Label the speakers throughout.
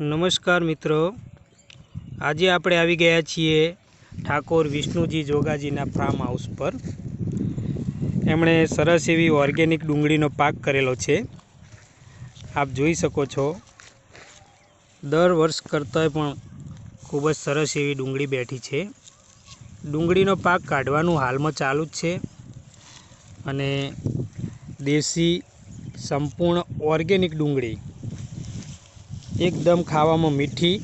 Speaker 1: નમસ્કાર મિત્રો. આજે આપણે આવી ગયા છીએ ઠાકોર વિષ્ણુજી જોગાજીના ફાર્મ હાઉસ પર. એમણે સરસ એવી ઓર્ગેનિક ડુંગળીનો પાક કરેલો છે. આપ જોઈ શકો છો. દર વર્ષ કરતાં પણ ખૂબ જ સરસ એવી ડુંગળી બેઠી છે. ડુંગળીનો પાક કાઢવાનું હાલમાં ચાલુ જ છે અને દેશી સંપૂર્ણ ઓર્ગેનિક ડુંગળી એકદમ ખાવામાં મીઠી,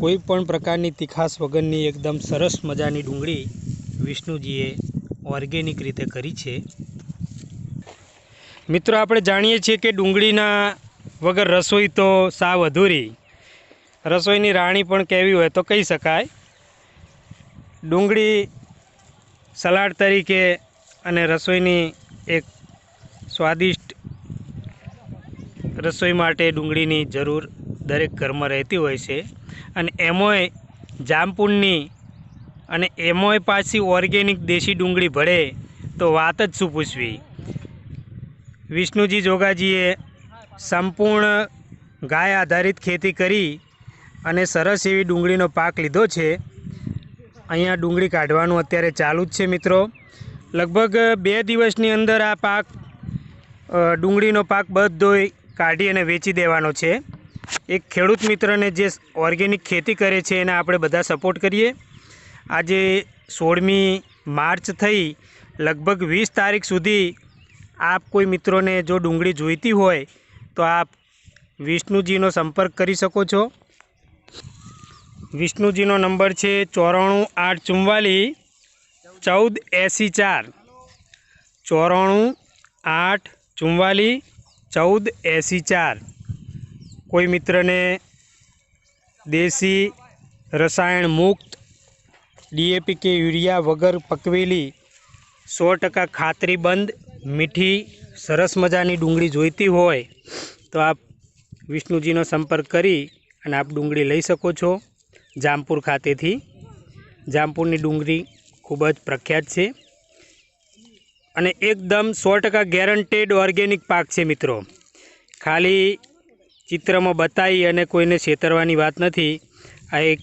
Speaker 1: કોઈ પણ પ્રકારની તીખાશ વગરની એકદમ સરસ મજાની ડુંગળી વિષ્ણુજીએ ઓર્ગેનિક રીતે કરી છે. મિત્રો, આપણે જાણીએ છીએ કે ડુંગળીના વગર રસોઈ તો સાવ અધૂરી. રસોઈની રાણી પણ કહેવી હોય તો કહી શકાય. ડુંગળી સલાડ તરીકે અને રસોઈની એક સ્વાદિષ્ટ રસોઈ માટે ડુંગળીની જરૂર દરેક ઘરમાં રહેતી હોય છે. અને એમાંય જામપુણની અને એમાંય પાછી ઓર્ગેનિક દેશી ડુંગળી ભળે તો વાત જ શું પૂછવી? વિષ્ણુજી જોગાજીએ સંપૂર્ણ ગાય આધારિત ખેતી કરી અને સરસ એવી ડુંગળીનો પાક લીધો છે. અહીંયા ડુંગળી કાઢવાનું અત્યારે ચાલુ જ છે મિત્રો. લગભગ બે દિવસની અંદર આ પાક ડુંગળીનો પાક બધોય કાઢી અને વેચી દેવાનો છે. એક ખેડૂત મિત્રને જે ઓર્ગેનિક ખેતી કરે છે એને આપણે બધા સપોર્ટ કરીએ. આજે સોળમી માર્ચ થઈ, લગભગ વીસ તારીખ સુધી આપ કોઈ મિત્રોને જો ડુંગળી જોઈતી હોય, તો આપ વિષ્ણુજીનો સંપર્ક કરી શકો છો. વિષ્ણુજીનો નંબર છે ચોરાણું આઠ ચુમ્વાલીસ ચૌદ એંસી ચાર. ચોરાણું આઠ ચુમ્વાલીસ ચૌદ એંસી ચાર. કોઈ મિત્રને દેશી રસાયણ મુક્ત ડીએપી કે યુરિયા વગર પકવેલી સો ટકા ખાતરીબંધ મીઠી, સરસ મજાની ડુંગળી જોઈતી હોય તો આપ વિષ્ણુજીનો સંપર્ક કરી અને આપ ડુંગળી લઈ શકો છો જામપુર ખાતેથી. જામપુરની ડુંગળી ખૂબ જ પ્રખ્યાત છે. અને એકદમ સો ટકા ગેરંટેડ ઓર્ગેનિક પાક છે મિત્રો. ખાલી ચિત્રમાં બતાવી અને કોઈને છેતરવાની વાત નથી. આ એક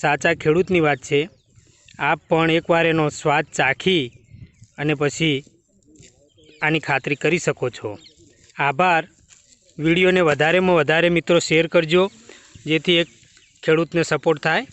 Speaker 1: સાચા ખેડૂતની વાત છે. આપ પણ એકવાર એનો સ્વાદ ચાખી અને પછી આની ખાતરી કરી શકો છો. આભાર. વિડીયોને વધારેમાં વધારે મિત્રો શેર કરજો, જેથી એક ખેડૂતને સપોર્ટ થાય.